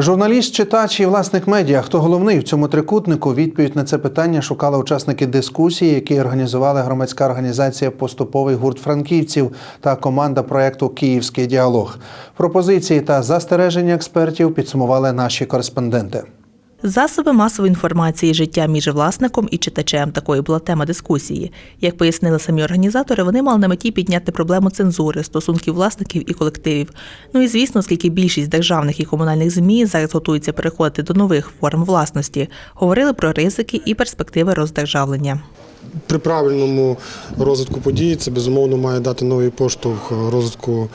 Журналіст, читач і власник медіа. Хто головний в цьому трикутнику? Відповідь на це питання шукали учасники дискусії, які організували громадська організація Поступовий гурт франківців та команда проекту Київський діалог. Пропозиції та застереження експертів підсумували наші кореспонденти. Засоби масової інформації життя між власником і читачем такою була тема дискусії. Як пояснили самі організатори, вони мали на меті підняти проблему цензури, стосунків власників і колективів. Ну і звісно, оскільки більшість державних і комунальних змі зараз готуються переходити до нових форм власності, говорили про ризики і перспективи роздержавлення. При правильному розвитку подій це безумовно має дати новий поштовх розвитку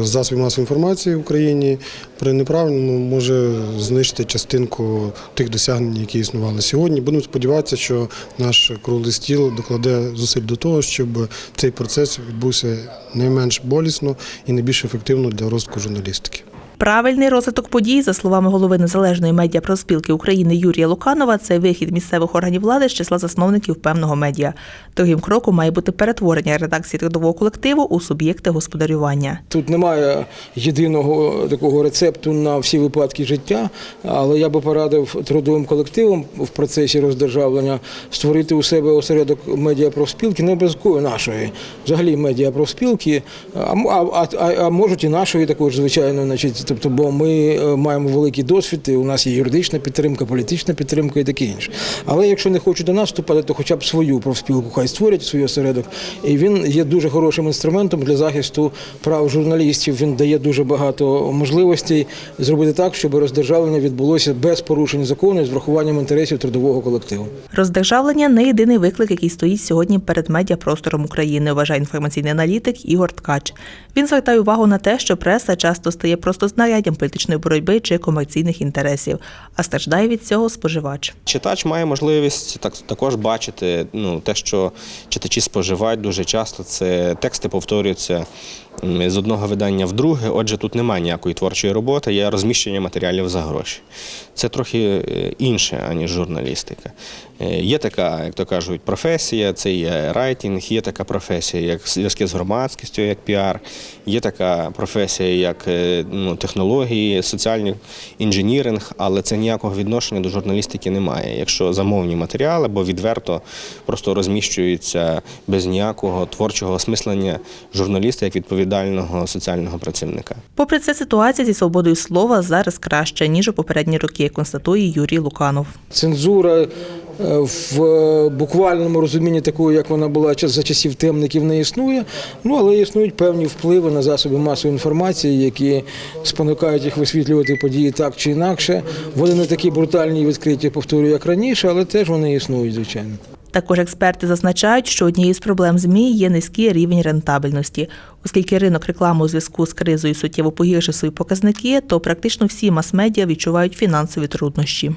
засобів масової інформації в Україні. При неправильному може знищити частинку тих досягнень, які існували сьогодні. Будемо сподіватися, що наш круглий стіл докладе зусиль до того, щоб цей процес відбувся не менш болісно і не більш ефективно для розвитку журналістики. Правильний розвиток подій, за словами голови незалежної медіапроспілки України Юрія Луканова, це вихід місцевих органів влади з числа засновників певного медіа. Другим кроком має бути перетворення редакції трудового колективу у суб'єкти господарювання. Тут немає єдиного такого рецепту на всі випадки життя, але я би порадив трудовим колективам в процесі роздержавлення створити у себе осередок медіапрофспілки, не обов'язково нашої, взагалі медіапрофспілки, а, а, а, а можуть і нашої також, звичайно, значить, тобто, бо ми е, маємо великий досвід, і у нас є юридична підтримка, політична підтримка і таке інше. Але якщо не хочуть до нас вступати, то хоча б свою профспілку хай створять свій осередок. І він є дуже хорошим інструментом для захисту прав журналістів. Він дає дуже багато можливостей зробити так, щоб роздержавлення відбулося без порушень закону і з врахуванням інтересів трудового колективу. Роздержавлення не єдиний виклик, який стоїть сьогодні перед медіапростором України, вважає інформаційний аналітик Ігор Ткач. Він звертає увагу на те, що преса часто стає просто знаряддям політичної боротьби чи комерційних інтересів, а страждає від цього споживач. Читач має можливість так також бачити ну те, що читачі споживають дуже часто. Це тексти повторюються з одного видання в друге. Отже, тут немає ніякої творчої роботи, є розміщення матеріалів за гроші. Це трохи е, інше, аніж журналістика. Е, Є така, як то кажуть, професія, це є райтинг, є така професія, як зв'язки з громадськістю, як піар, є така професія, як е, ну, технології, соціальний інженіринг, але це ніякого відношення до журналістики немає. Якщо замовні матеріали або відверто просто розміщуються без ніякого творчого осмислення журналіста як відповідального соціального працівника. Попри це, ситуація зі свободою слова зараз краща ніж у попередні роки, констатує Юрій Луканов. Цензура е, в буквальному розумінні такої, як вона була за часів темників, не існує. Ну але існують певні впливи на засоби масової інформації, які спонукають їх висвітлювати події так чи інакше. Вони не такі брутальні і відкриті, повторюю, як раніше, але теж вони існують, звичайно. Також експерти зазначають, що однією з проблем ЗМІ є низький рівень рентабельності. Оскільки ринок реклами у зв'язку з кризою суттєво погіршив свої показники, то практично всі мас-медіа відчувають фінансові труднощі.